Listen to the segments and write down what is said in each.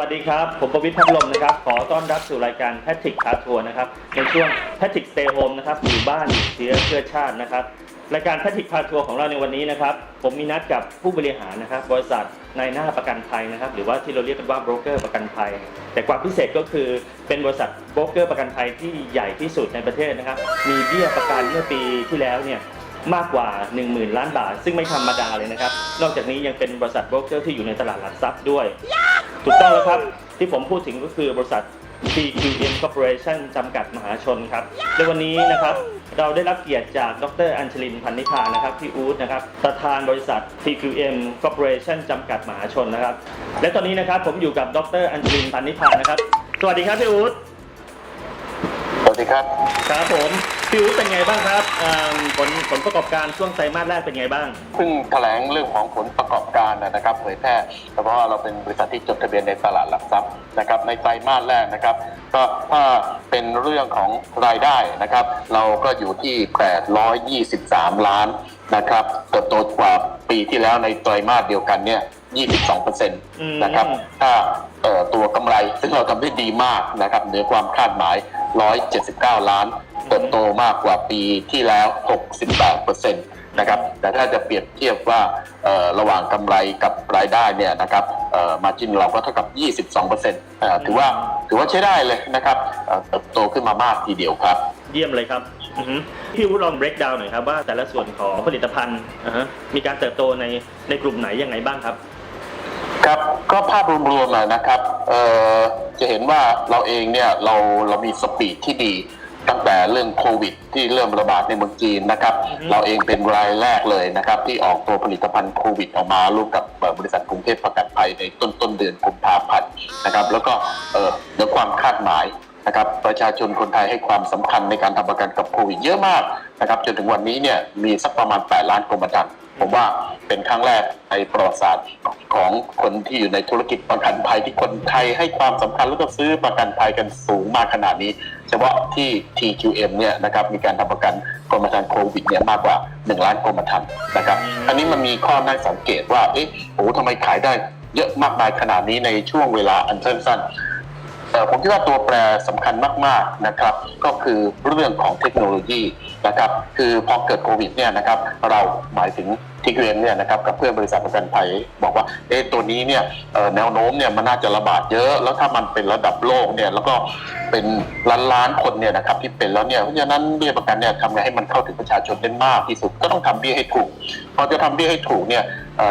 วัสดีครับ ผมประวิทย์พัดลมนะครับ ขอต้อนรับสู่รายการแพทริกพาทัวร์นะครับ ในช่วงแพทริกสเตย์โฮมนะครับอยู่บ้านอยู่เชื้อเพื่อชาตินะครับ รายการแพทริกพาทัวร์ของเราในวันนี้นะครับ ผมมีนัดกับผู้บริหารนะครับ บริษัทนายหน้าประกันภัยนะครับ หรือว่าที่เราเรียกกันว่าโบรกเกอร์ประกันภัย แต่ความพิเศษก็คือเป็นบริษัทโบรกเกอร์ประกันภัยที่ใหญ่ที่สุดในประเทศนะครับ มีเบี้ยประกันเมื่อปีที่แล้วเนี่ยมากกว่า 10,000 ล้านบาท ซึ่งไม่ธรรมดาเลยนะครับ นอกจากนี้ยังเป็นบริษัทโบรกเกอร์ที่อยู่ในตลาดหลักทรัพย์ด้วย ถูกต้องแล้วครับ ที่ผมพูดถึงก็คือบริษัท TQM Corporation จำกัดมหาชนครับในวันนี้นะครับเราได้รับเกียรติจากดรอัญชลินพันนิพานะครับพี่อู๊ดนะครับประธานบริษัท TQM Corporation จำกัดมหาชนนะครับ และตอนนี้นะครับผมอยู่กับดรอัญชลินพันนิพานะครับ สวัสดีครับพี่อู๊ดสวัสดีครับ ครับผม พี่อู๊ดเป็นไงบ้างครับอ่าผลผลประกอบการช่วงไตรมาสแรกเป็นไงบ้าง เพิ่งแถลงเรื่องของผลประกอบการนะครับเผยแพร่เพราะว่าเราเป็นบริษัทที่จดทะเบียนในตลาดหลักทรัพย์นะครับในไตรมาสแรกนะครับ ก็ถ้าเป็นเรื่องของรายได้นะครับ เราก็อยู่ที่ 823 ล้านนะครับเติบโตกว่าปีที่แล้วในไตรมาสเดียวกันเนี่ย 22เปอร์เซ็นต์อืมนะครับถ้าเอ่อตัวกำไรซึ่งเราทำได้ดีมากนะครับเหนือความคาดหมาย 179 ล้าน เติบโตมากกว่าปีที่แล้ว 68เปอร์เซ็นต์นะครับ แต่ถ้าจะเปรียบเทียบว่าเอ่อระหว่างกำไรกับรายได้เนี่ยนะครับมาจินเราก็เท่ากับ 22เปอร์เซ็นต์ถือว่าถือว่าใช้ได้เลยนะครับเอ่อเติบโตขึ้นมามากทีเดียวครับ เยี่ยมเลยครับอือฮึพี่อู๊ดลอง break down หน่อยครับว่าแต่ละส่วนของผลิตภัณฑ์อ่าฮะมีการเติบโตในในกลุ่มไหนยังไงบ้างครับครับก็ภาพรวมๆอะนะครับเอ่อจะเห็นว่าเราเองเนี่ยเราเรามีสปีดที่ดีตั้ง แต่เรื่องโควิด ที่เริ่มระบาดในเมืองจีนนะครับอือฮึเราเองเป็นรายแรกเลยนะครับ ที่ออกตัวผลิตภัณฑ์โควิดออกมาร่วมกับเอ่อบริษัทกรุงเทพประกันภัยในต้นต้นเดือนกุมภาพันธ์นะครับ แล้วก็เอ่อเหนือความคาดหมายนะครับประชาชนคนไทยให้ความสำคัญในการทำประกันกับโควิดเยอะมากนะครับจนถึงวันนี้เนี่ยมีสักประมาณ 8 ล้านกรมธรรม์ผมว่าเป็นครั้งแรกในประวัติศาสตร์ของคนที่อยู่ในธุรกิจประกันภัยที่คนไทยให้ความสำคัญแล้วก็ซื้อประกันภัยกันสูงมากขนาดนี้ เฉพาะที่ TQM เนี่ยนะครับมีการทำประกันกรมธรรม์โควิดเนี่ยมากกว่า 1 ล้านกรมธรรม์นะครับอันนี้มันมีข้อน่าสังเกตว่าเอ๊ะโอ้ทำไมขายได้เยอะมากมายขนาดนี้ในช่วงเวลาอันสั้นๆเอ่ผมคิดว่าตัวแปรสำคัญมากๆนะครับ ก็คือเรื่องของเทคโนโลยีนะครับ คือพอเกิดโควิดเนี่ยนะครับ เราหมายถึง ที่เเนี่ยนะครับกับเพื่อนบริษัทประกันภัยบอกว่าเอ๊ะตัวนี้เนี่ยแนวโน้มเนี่ยมันน่าจะระบาดเยอะ แล้วถ้ามันเป็นระดับโลกเนี่ยแล้วก็เป็นล้านล้านคนเนี่ยนะครับที่เป็นแล้วเนี่ยเพราะฉะนั้นเบี้ยประกันเนี่ยทำไงให้มันเข้าถึงประชาชนได้มากที่สุดก็ต้องทำเบี้ยให้ถูกพอจะทำเบี้ยให้ถูกเนี่ย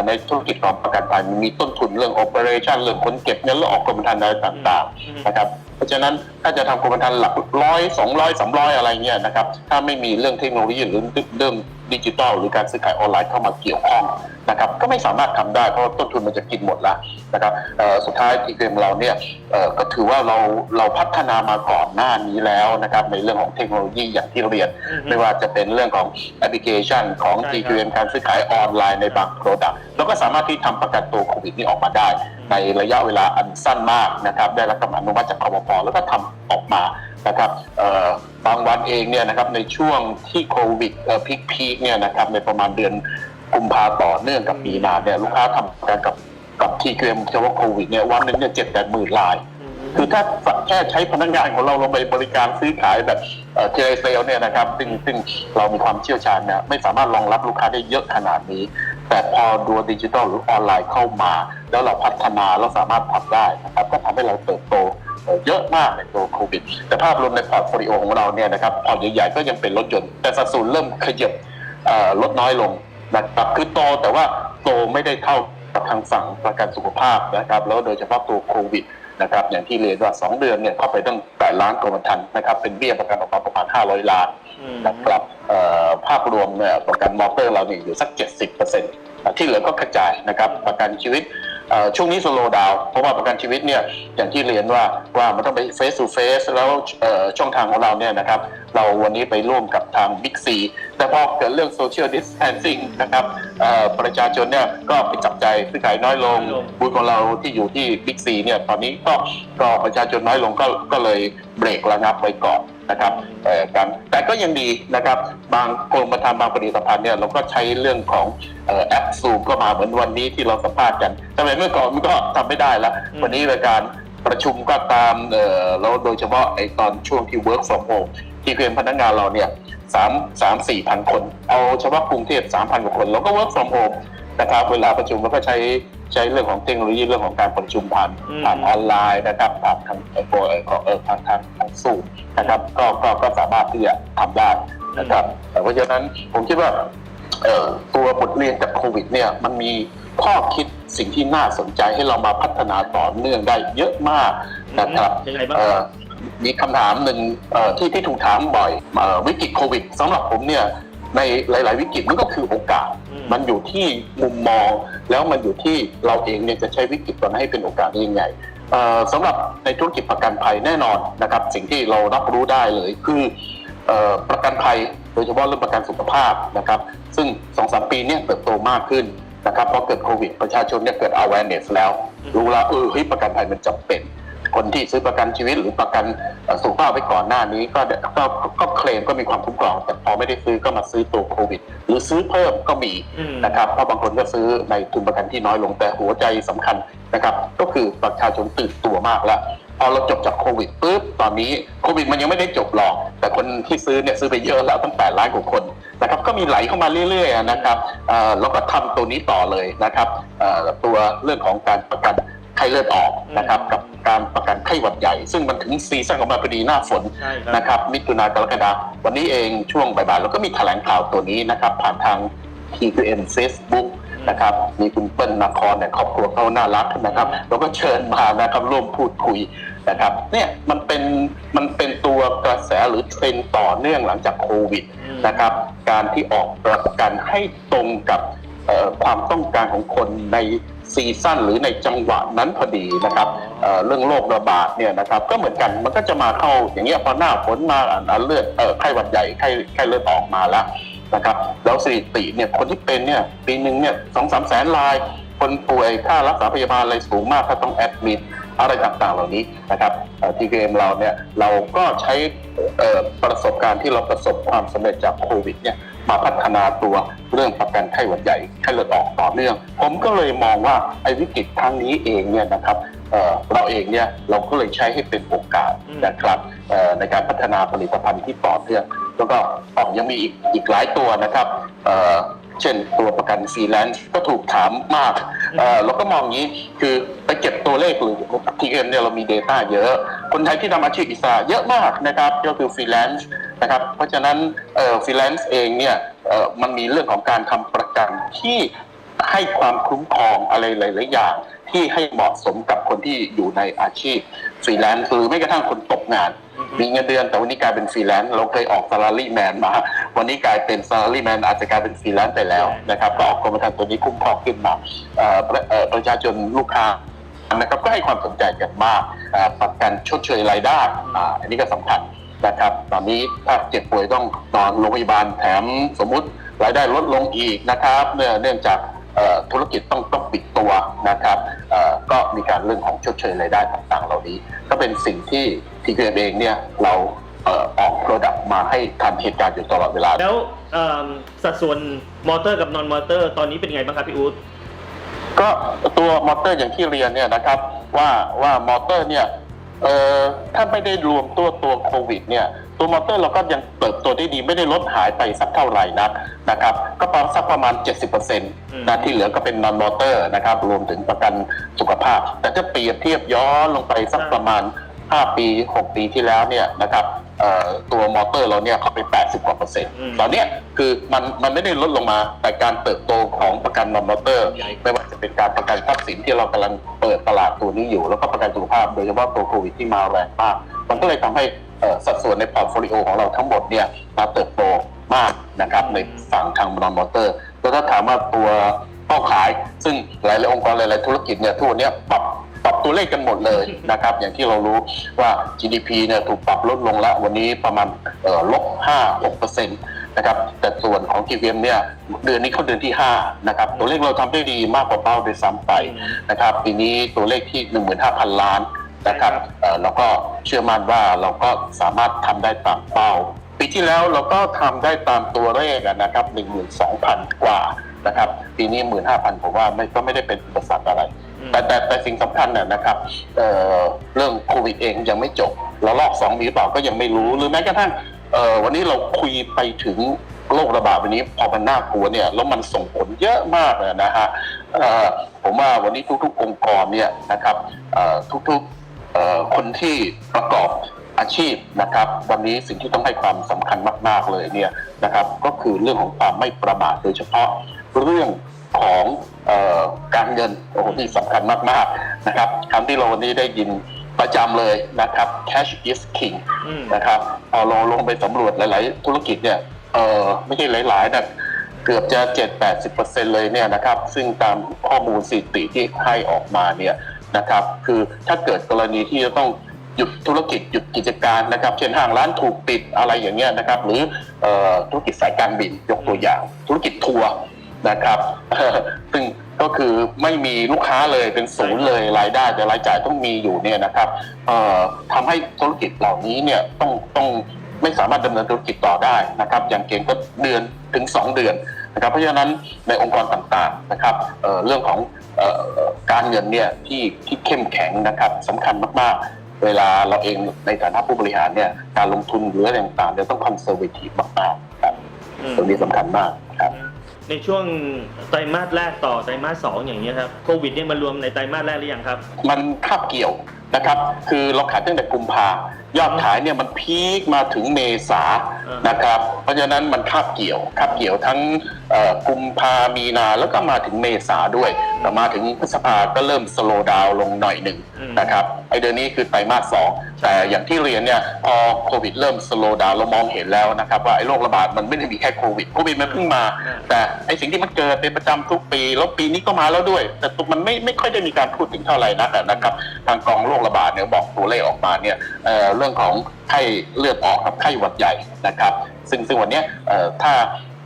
ในธุรกิจของประกันภัยมันมีต้นทุนเรื่อง operation เรื่องคนเก็บเงินแล้วออกกรมธรรม์อะไรต่างๆนะครับเพราะฉะนั้นถ้าจะทำกรมธรรม์หลักร้อยสองร้อยสามร้อยอะไรเงี้ยนะครับถ้าไม่มีเรื่องเทคโนโลยีหรือเรื่อง ดิจิทัลหรือการซื้อขายออนไลน์เข้ามาเกี่ยวข้องนะครับก็ไม่สามารถทำได้เพราะต้นทุนมันจะกินหมดละนะครับเอ่อสุดท้ายทีเกมเราเนี่ยเอ่อก็ถือว่าเราเราพัฒนามาก่อนหน้านี้แล้วนะครับในเรื่องของเทคโนโลยีอย่างที่เรียนอือฮึไม่ว่าจะเป็นเรื่องของแอปพลิเคชันของใช่ครับ TQM การซื้อขายออนไลน์ในบางโปรดักต์แล้วก็สามารถที่ทำประกันตัวโควิดนี้ออกมาได้ ในระยะเวลาอันสั้นมากนะครับได้รับคำอนุมัติจากคอปพแล้วก็ทำออกมา นะครับบางวันเองเนี่ยนะครับในช่วงที่โควิดพีคพีคเนี่ยนะครับในประมาณเดือนกุมภาต่อเนื่องกับปีหนาเนี่ยลูกค้าทำกันกับกับทีเกมเฉพาะโควิดเนี่ยวันหนึงเนี่ยเจ็ดแปดหมื่นราย คือถ้าแค่ใช้พนักงานของเราลงไปบริการซื้อขายแบบเจเซลเนี่ยนะครับซึ่งซึ่งเรามีความเชี่ยวชาญเนี่ยไม่สามารถรองรับลูกค้าได้เยอะขนาดนี้ แต่พอดูดิจิทัลหรือออนไลน์เข้ามา แล้วเราพัฒนาเราสามารถทำได้นะครับก็ทำให้เราเติบโต เยอะมากในตัวโควิด แต่ภาพรวมในพอร์ตโฟลิโอของเราเนี่ยนะครับพอร์ตใหญ่ๆก็ยังเป็นรถยนต์ แต่สัดส่วนเริ่มขยับลดน้อยลงนะครับคือโตแต่ว่าโตไม่ได้เท่ากับทางฝั่งประกันสุขภาพนะครับ แล้วโดยเฉพาะตัวโควิดนะครับอย่างที่เรียนว่า 2 เดือนเนี่ยเข้าไปตั้งแต่ล้านกรมธรรม์นะครับเป็นเบี้ยประกันออกมาประมาณ 500 ล้านนะครับภาพรวมเนี่ยประกันมอเตอร์เราเนี่ยอยู่สัก 70%ที่เหลือก็กระจายนะครับประกันชีวิต ช่วงนี้สโลดาวเพราะว่าประกันชีวิตเนี่ยอย่างที่เรียนว่าว่ามันต้องไป face to face แล้วช่องทางของเราเนี่ยนะครับเราวันนี้ไปร่วมกับทาง Big C แต่พอเกิดเรื่อง social distancing นะครับประชาชนเนี่ยก็ไปจับใจซื้อขายน้อยลงน้อยลงบูธของเราที่อยู่ที่บิ๊กซีเนี่ยตอนนี้ก็ก็ประชาชนน้อยลงก็ก็เลยเบรกระงับไว้ก่อน นะครับเอ่อการแต่ก็ยังดีนะครับบางกรมธรรม์บางผลิตภัณฑ์เนี่ยเราก็ใช้เรื่องของเอ่อแอปซูมก็มาเหมือนวันนี้ที่เราสัมภาษณ์กันทำไมเมื่อก่อนมันก็ทำไม่ได้แล้วอืมวันนี้ในการประชุมก็ตามเอ่อแล้วโดยเฉพาะไอ้ตอนช่วงที่ work from home ที่เพียงพนักงานเราเนี่ยสามสามสี่พันคน เอาเฉพาะกรุงเทพสามพันกว่าคน เราก็ work from home นะครับเวลาประชุมเราก็ใช้ ใช้เรื่องของเทคโนโลยีเรื่องของการประชุมผ่านอืม ผ่านออนไลน์นะครับผ่านทางเอ่อเอ่อเอ่อผ่านทางทางซูมนะครับก็ก็ก็สามารถที่จะทำได้นะครับแต่เพราะฉะนั้นผมคิดว่าเอ่อตัวบทเรียนจากโควิดเนี่ยมันมีข้อคิดสิ่งที่น่าสนใจให้เรามาพัฒนาต่อเนื่องได้เยอะมากนะครับ ยังไงบ้างเอ่คอรับมีคำถามหนึ่งเอ่อที่ที่ถูกถามบ่อยเอ่อวิกฤตโควิดสำหรับผมเนี่ย ในหลาย ๆ วิกฤตมันก็คือโอกาสอืมมันอยู่ที่มุมมอง แล้วมันอยู่ที่เราเองเนี่ยจะใช้วิกฤตตอนนั้นให้เป็นโอกาสได้ยังไงเอ่อสำหรับในธุรกิจประกันภัยแน่นอนนะครับ สิ่งที่เรารับรู้ได้เลยคือเอ่อประกันภัยโดยเฉพาะเรื่องประกันสุขภาพนะครับ ซึ่งสองสามปีเนี่ยเติบโตมากขึ้นนะครับเพราะเกิดโควิดประชาชนเนี่ยเกิด awareness แล้ว รู้แล้วเออเฮ้ยประกันภัยมันจำเป็น คนที่ซื้อประกันชีวิตหรือประกันเอ่อสุขภาพไว้ก่อนหน้านี้ก็ได้ก็ก็ก็เคลมก็มีความคุ้มครอง แต่พอไม่ได้ซื้อก็มาซื้อตัวโควิด หรือซื้อเพิ่มก็มีอืมนะครับเพราะบางคนก็ซื้อในทุนประกันที่น้อยลงแต่หัวใจสำคัญนะครับ ก็คือประชาชนตื่นตัวมากแล้วพอเราจบจากโควิดปุ๊บตอนนี้โควิดมันยังไม่ได้จบหรอก แต่คนที่ซื้อเนี่ยซื้อไปเยอะแล้วตั้ง8ล้านกว่าคนนะครับก็มีไหลเข้ามาเรื่อยๆนะครับเอ่อแล้วก็ทำตัวนี้ต่อเลยนะครับเอ่อตัวเรื่องของการประกัน ไข้เลือดออกนะครับกับการประกันไข้หวัดใหญ่ ซึ่งมันถึงซีซั่นของมันพอดีหน้าฝนใช่ครับนะครับมิถุนากรกฎาวันนี้เองช่วงบ่ายๆเราก็มีแถลงข่าวตัวนี้นะครับผ่านทาง TQN Facebook นะครับมีคุณเปิ้ลนครเนี่ยครอบครัวเขาน่ารักนะครับเราก็เชิญมานะครับร่วมพูดคุยนะครับเนี่ยมันเป็นมันเป็นตัวกระแสหรือเทรนด์ต่อเนื่องหลังจากโควิดอืมนะครับการที่ออกประกันให้ตรงกับเอ่อความต้องการของคนใน ซีซั่นหรือในจังหวะนั้นพอดีนะครับเเรื่องโรคระบาดเนี่ยนะครับก็เหมือนกันมันก็จะมาเข้าอย่างเงี้ยพอหน้าฝนมาอ่านเลือดเออไข้หวัดใหญ่ไข้ไข้เลือดออกมาแล้วนะครับแล้วสถิติเนี่ยคนที่เป็นเนี่ยปีหนึ่งเนี่ยสองสามแสนราย คนป่วยค่ารักษาพยาบาลอะไรสูงมากถ้าต้องแอดมิดอะไรต่างๆเหล่านี้นะครับทีเกมเราเนี่ยเราก็ใช้ประสบการณ์ที่เราประสบความสำเร็จจากโควิดเนี่ย มาพัฒนาตัวเรื่องประกันไข้หวัดใหญ่ไข้เลือดออกต่อเนื่อง ผมก็เลยมองว่าไอ้วิกฤตครั้งนี้เองเนี่ยนะครับเอ่อเราเองเนี่ยเราก็เลยใช้ให้เป็นโอกาสอืมนะครับเอ่อในการพัฒนาผลิตภัณฑ์ที่ต่อเนื่องแล้วก็อ๋อยังมีอีกอีกหลายตัวนะครับเอ่อเช่นตัวประกันฟรีแลนซ์ก็ถูกถามมากเอ่อเราก็มองอย่างนี้คือไปเก็บตัวเลขหรือ TM เนี่ยเรามี Data เยอะ คนไทยที่ทำอาชีพอิสระเยอะมากนะครับก็คือฟรีแลนซ์ นะครับ เพราะฉะนั้นฟรีแลนซ์เองเนี่ยเอ่อมันมีเรื่องของการทำประกันที่ให้ความคุ้มครองอะไรหลาย ๆ อย่าง ที่ให้เหมาะสมกับคนที่อยู่ในอาชีพฟรีแลนซ์หรือไม่กระทั่งคนตกงานอืมมีเงินเดือนแต่วันนี้กลายเป็นฟรีแลนซ์เราเคยออก s า l a r y man มา วันนี้กลายเป็น s า l a r y man อาจจะกลายเป็นฟรีแลนซ์ไปแล้วนะครับก็ออกกรมธรรม์ตัวนี้คุ้มครองขึ้นมาเอ่อประเอ่อประชาชนลูกค้านะครับก็ให้ความสนใจกันมากอ่าประกันชดเชยรายได้อ่าอันนี้ก็สำคัญ นะครับ ตอนนี้ถ้าเจ็บป่วยต้องนอนโรงพยาบาลแถมสมมุติรายได้ลดลงอีกนะครับ เนื่องเนื่องจากเอ่อธุรกิจต้องต้องปิดตัวนะครับเอ่อก็มีการเรื่องของชดเชยรายได้ต่างๆ เหล่านี้ ก็เป็นสิ่งที่ทีเเองเนี่ยเราเอ่อออกโปรดักต์มาให้ทันเหตุการณ์อยู่ตลอดเวลา แล้วเอิ่มสัดส่วนมอเตอร์กับนอนมอเตอร์ ตอนนี้เป็นไงบ้างครับพี่อู๊ดก็ตัวมอเตอร์อย่างที่เรียนเนี่ยนะครับว่าว่ามอเตอร์เนี่ย เอ่อถ้าไม่ได้รวมตัวตัวโควิดเนี่ยตัวมอเตอร์เราก็ยังเติบโตได้ดีไม่ได้ลดหายไปสักเท่าไหร่นักนะครับก็ประมาณสักประมาณ 70%นะที่เหลือก็เป็นนอนมอเตอร์นะครับรวมถึงประกันสุขภาพ แต่ถ้าเปรียบเทียบย้อนลงไปสักประมาณ 5 ปี 6 ปีที่แล้วเนี่ยนะครับเอ่อตัวมอเตอร์เราเนี่ยเข้าไป 80 กว่าเปอร์เซ็นต์อืมตอนเนี้ยคือมันมันไม่ได้ลดลงมาแต่การเติบโตของประกันนอนมอเตอร์ใหญ่ไม่ว่าจะเป็นการประกันทรัพย์สินที่เรากำลังเปิดตลาดตัวนี้อยู่ แล้วก็ประกันสุขภาพโดยเฉพาะตัวโควิดที่มาแรงมาก มันก็เลยทำให้เอ่อสัดส่วนในพอร์ตโฟลิโอของเราทั้งหมดเนี่ยมาเติบโตมากนะครับในฝั่งทางนอนมอเตอร์แล้วถ้าถามว่าตัวเป้าขาย ซึ่งหลายๆองค์กรหลายๆธุรกิจเนี่ยทุกวันเนี้ยปรับ ปรับตัวเลขกันหมดเลยนะครับ อย่างที่เรารู้ว่า GDP เนี่ยถูกปรับลดลงแล้ว วันนี้ประมาณเอ่อลบ5 6เปอร์เซ็นต์นะครับแต่ส่วนของ TVM เนี่ยเดือนนี้เขาเดือนที่ 5 นะครับ ตัวเลขเราทำได้ดีมากกว่าเป้าโดยซ้ำไปนะครับ ปีนี้ตัวเลขที่ 15,000 ล้านนะครับใช่ครับเราก็เชื่อมั่นว่าเราก็สามารถทำได้ตามเป้า ปีที่แล้วเราก็ทำได้ตามตัวเลขนะครับ 12,000 กว่านะครับ ปีนี้ 15,000 ผมว่าไม่ก็ไม่ได้เป็นอุปสรรคอะไร แต่แต่แต่สิ่งสำคัญน่ะนะครับเอ่อเรื่องโควิดเองยังไม่จบแล้วรอบสองมีหรือเปล่าก็ยังไม่รู้หรือแม้กระทั่งเอ่อวันนี้เราคุยไปถึงโรคระบาดวันนี้พอมันน่ากลัวเนี่ยแล้วมันส่งผลเยอะมากเลยนะฮะผมว่าวันนี้ทุกๆ องค์กรเนี่ยนะครับทุกๆคนที่ประกอบอาชีพนะครับวันนี้สิ่งที่ต้องให้ความสำคัญมาก ๆเลยเนี่ยนะครับก็คือเรื่องของความไม่ประมาทโดยเฉพาะเรื่อง ของเอ่อการเงินโอ้โหที่สำคัญมากๆนะครับคำที่เราวันนี้ได้ยินประจำเลยนะครับ cash is king อืมนะครับพอเราลงไปสำรวจหลาย ๆ ธุรกิจเนี่ยเออไม่ใช่หลาย ๆ นะเกือบจะ 7-80%เลยเนี่ยนะครับ ซึ่งตามข้อมูลสถิติที่ให้ออกมาเนี่ยนะครับ คือถ้าเกิดกรณีที่จะต้องหยุดธุรกิจหยุดกิจการนะครับ เช่นห้างร้านถูกปิดอะไรอย่างเงี้ยนะครับ หรือเอ่อธุรกิจสายการบินยกตัวอย่าง ธุรกิจทัวร์ นะครับ ซึ่งก็คือไม่มีลูกค้าเลยเป็นศูนย์เลยรายได้แต่รายจ่ายต้องมีอยู่เนี่ยนะครับเอ่อทำให้ธุรกิจเหล่านี้เนี่ยต้องต้องไม่สามารถดำเนินธุรกิจต่อได้นะครับ อย่างเก่งก็เดือนถึง 2 เดือนนะครับ เพราะฉะนั้นในองค์กรต่างๆนะครับเอ่อเรื่องของเอ่อการเงินเนี่ยที่ที่เข้มแข็งนะครับสำคัญมากๆ เวลาเราเองในฐานะผู้บริหารเนี่ยการลงทุนหรืออะไรต่างๆเนี่ยต้องคอนเซอร์เวทีฟมากๆครับอืมตรงนี้สำคัญมากครับ ในช่วงไตรมาสแรกต่อไตรมาสสองอย่างนี้ยครับโควิดเนี่ยมารวมในไตรมาสแรกหรือยังครับ มันคาบเกี่ยวนะครับ คือเราขายตั้งแต่กุมภายอดขายเนี่ยมันพีคมาถึงเมษาอ่าน นะครับ เพราะฉะนั้นมันคาบเกี่ยวคาบเกี่ยวทั้งเอ่อกุมภามีนาแล้วก็มาถึงเมษาด้วย แต่มาถึงพฤษภาก็เริ่มสโลว์ดาวลงหน่อยหนึ่งอืมนะครับไอเดือนนี้คือไตรมาสสองแต่อย่างที่เรียนเนี่ยพอโควิดเริ่มสโลว์ดาวเรามองเห็นแล้วนะครับว่าไอโรคระบาดมันไม่ได้มีแค่โควิดโควิดมันเพิ่งมาอ่าแต่ไอสิ่งที่มันเกิดเป็นประจำทุกปี แล้วปีนี้ก็มาแล้วด้วย แต่ตัวมันไม่ไม่ค่อยได้มีการพูดถึงเท่าไหร่นักอะนะครับ ทางกองโรคระบาดเนี่ยบอกตัวเลขออกมาเนี่ยเอ่อเรื่องของไข้เลือดออกกับไข้หวัดใหญ่นะครับ ซึ่งซึ่งวันเนี้ยเอ่อถ้า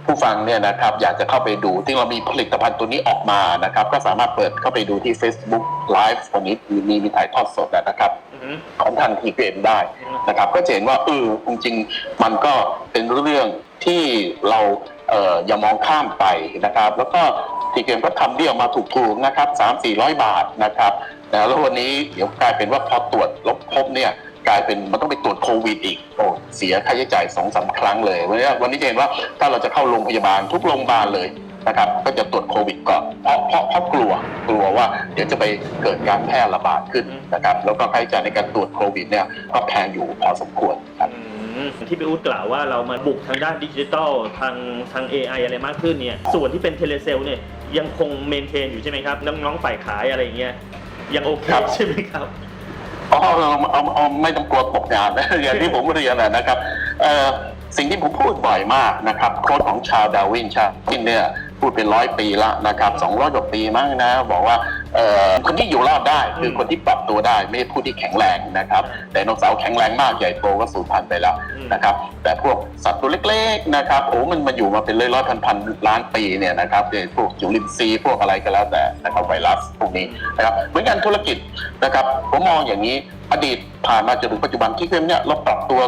ผู้ฟังเนี่ยนะครับอยากจะเข้าไปดูที่เรามีผลิตภัณฑ์ตัวนี้ออกมานะครับ ก็สามารถเปิดเข้าไปดูที่ Facebook Live วันนี้มีมีมีถ่ายทอดสดนะครับอือหือของทางทีเกมได้นะครับ ก็จะเห็นว่าเออจริงๆมันก็เป็นเรื่องที่เราเอ่ออย่ามองข้ามไปนะครับ แล้วก็ทีเกมก็ทำเดี่ยวมาถูกๆนะครับสามสี่ร้อยบาทนะครับนะแล้ววันนี้เดี๋ยวกลายเป็นว่าพอตรวจลบพบเนี่ย กลายเป็นมันต้องไปตรวจโควิดอีกโอ้เสียค่าใช้จ่ายสองสามครั้งเลยวันนี้วันนี้จะเห็นว่าถ้าเราจะเข้าโรงพยาบาลทุกโรงพยาบาลเลยนะครับ ก็จะตรวจโควิดก่อนเพราะเพราะเพราะกลัวกลัวว่าเดี๋ยวจะไปเกิดการแพร่ระบาดขึ้นนะครับ แล้วก็ค่าใช้จ่ายในการตรวจโควิดเนี่ยก็แพงอยู่พอสมควรครับอืมที่พี่อุ๊ดกล่าวว่าเรามาบุกทางด้านดิจิทัลทางทาง AI อะไรมากขึ้นเนี่ยส่วนที่เป็นเทเลเซลเนี่ยยังคงเมนเทนอยู่ใช่ไหมครับ น้องๆฝ่ายขายอะไรอย่างเงี้ยยังโอเคครับใช่ไหมครับ อ๋อเอาเอาเอาไม่ต้องกลัวตกงานนะอย่างที่ผมเรียนนะนะครับเอ่อสิ่งที่ผมพูดบ่อยมากนะครับโค้ดของชาวดาวินชาวินเนี่ยพูดเป็นร้อยปีละนะครับสองร้อยกว่าปีมั้งนะ บอกว่า คนที่อยู่รอดได้คือคนที่ปรับตัวได้ไม่ใช่ผู้ที่แข็งแรงนะครับ แต่นกเสาร์แข็งแรงมากใหญ่โตก็สูญพันธุ์ไปแล้วอืมนะครับ แต่พวกสัตว์ตัวเล็กๆนะครับโอ้มันมาอยู่มาเป็นร้อยร้อยพันพันล้านปีเนี่ยนะครับเนี่ยพวกจุลินทรีย์พวกอะไรก็แล้วแต่นะครับไวรัสพวกนี้นะครับเหมือนกันธุรกิจนะครับผมมองอย่างนี้อดีตผ่านมาจนถึงปัจจุบันที่เพิ่มเนี่ยเราปรับตัว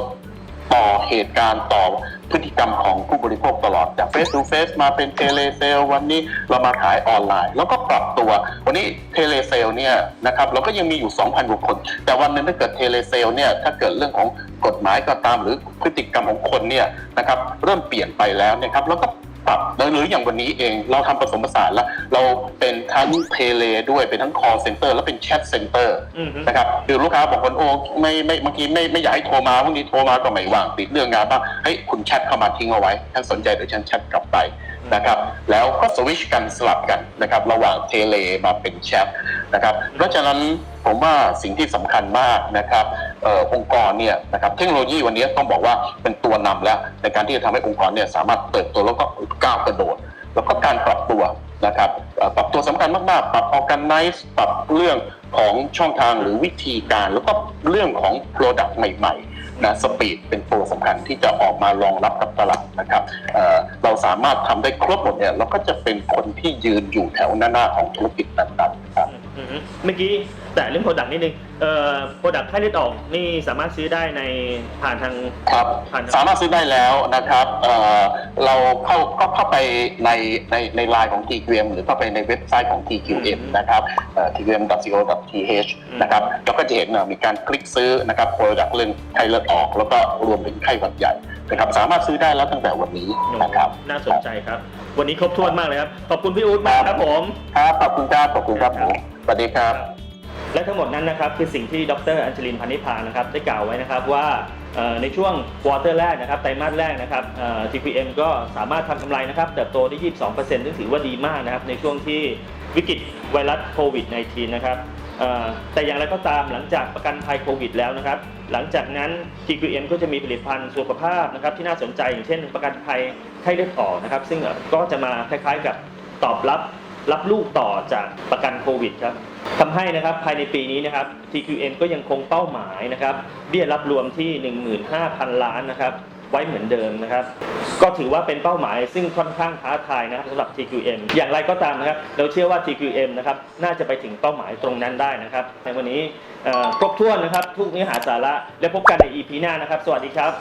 ต่อเหตุการณ์ต่อพฤติกรรมของผู้บริโภคตลอดจาก face to face มาเป็นเทเลเซลวันนี้เรามาขายออนไลน์ แล้วก็ปรับตัว วันนี้เทเลเซลเนี่ยนะครับเราก็ยังมีอยู่ 2,000กว่าคน แต่วันหนึงถ้าเกิดเทเลเซลเนี่ยถ้าเกิดเรื่องของกฎหมายก็ตามหรือพฤติกรรมของคนเนี่ยนะครับเริ่มเปลี่ยนไปแล้วนะครับแล้วก็ ปรับหรืออย่างวันนี้เองเราทำผสมผสานแล้ว เราเป็นทั้งเทเลด้วยเป็นทั้ง call center แล้วเป็น chat center อือหือนะครับคือลูกค้าบอกว่าโอ้ไม่ไม่บางทีไม่ไม่อยากให้โทรมาบางทีโทรมาก็ไม่ว่างติดเรื่องงานบ้างเฮ้ยคุณแชทเข้ามาทิ้งเอาไว้ท่านสนใจเดี๋ยวฉันแชทกลับไป นะครับ แล้วก็สวิชกันสลับกันนะครับ ระหว่างเทเลมาเป็นแชทนะครับ เพราะฉะนั้นผมว่าสิ่งที่สำคัญมากนะครับอองค์กรเนี่ยนะครับเทคโนโลยีวันนี้ต้องบอกว่าเป็นตัวนำแล้ว ในการที่จะทำให้องค์กรเนี่ยสามารถเติบโตแล้วก็ก้าวกระโดด แล้วก็การปรับตัวนะครับปรับตัวสำคัญมากๆ ปรับ organize ปรับเรื่องของช่องทางหรือวิธีการ แล้วก็เรื่องของ product ใหม่ ๆ นะสปีดเป็นตัวสำคัญที่จะออกมารองรับกับตลาดนะครับเเราสามารถทำได้ครบหมดเนี่ยเราก็จะเป็นคนที่ยืนอยู่แถวหน้าๆของธุรกิจนั้นๆครับ อืมฮึเมื่อกี้แต่เรื่องโปรดักต์นิดนึงเอ่อโปรดักต์ไข้เลือดออกนี่สามารถซื้อได้ในผ่านทางครับผ่านทาง สามารถซื้อได้แล้วนะครับเอ่อเราเข้าก็เข้าไปในในในไลน์ของ TQM หรือเข้าไปในเว็บไซต์ของ TQM นะครับเอ่อ tqm.co.th นะครับแล้วก็จะเห็นเอ่อมีการคลิกซื้อนะครับโปรดักต์เรื่องไข้เลือดออก แล้วก็รวมถึงไข้หวัดใหญ่นะครับสามารถซื้อได้แล้วตั้งแต่วันนี้นะครับ น่าสนใจครับ วันนี้ครบถ้วนมากเลยครับ ขอบคุณพี่อู๊ดมากครับผม ครับขอบคุณครับขอบคุณครับผม สวัสดีครับ และทั้งหมดนั้นนะครับคือสิ่งที่ดรอัญชลินพันธิพานะครับได้กล่าวไว้นะครับว่าในช่วงควอเตอร์แรกนะครับไตรมาสแรกนะครับ TPM ก็สามารถทำกำไรนะครับเติบโตได้ 22%ซึ่งถือว่าดีมากนะครับในช่วงที่วิกฤตไวรัสโควิด -19 นะครับแต่อย่างไรก็ตามหลังจากประกันภัยโควิดแล้วนะครับ หลังจากนั้น TQM ก็จะมีผลิตภัณฑ์สุขภาพนะครับที่น่าสนใจอย่างเช่น ประกันภัยไข้เลือดออกนะครับ ซึ่งก็จะมาคล้ายๆกับตอบรับ รับลูกต่อจากประกันโควิดครับทำให้นะครับภายในปีนี้นะครับ TQM ก็ยังคงเป้าหมายนะครับเบี้ยรับรวมที่ 15,000 ล้านนะครับไว้เหมือนเดิมนะครับ ก็ถือว่าเป็นเป้าหมายซึ่งค่อนข้างท้าทายนะครับสำหรับ TQM อย่างไรก็ตามนะครับ เราเชื่อว่า TQM นะครับน่าจะไปถึงเป้าหมายตรงนั้นได้นะครับ ในวันนี้ครบถ้วนนะครับทุกเนื้อหาสาระและพบกันใน EP หน้านะครับ สวัสดีครับ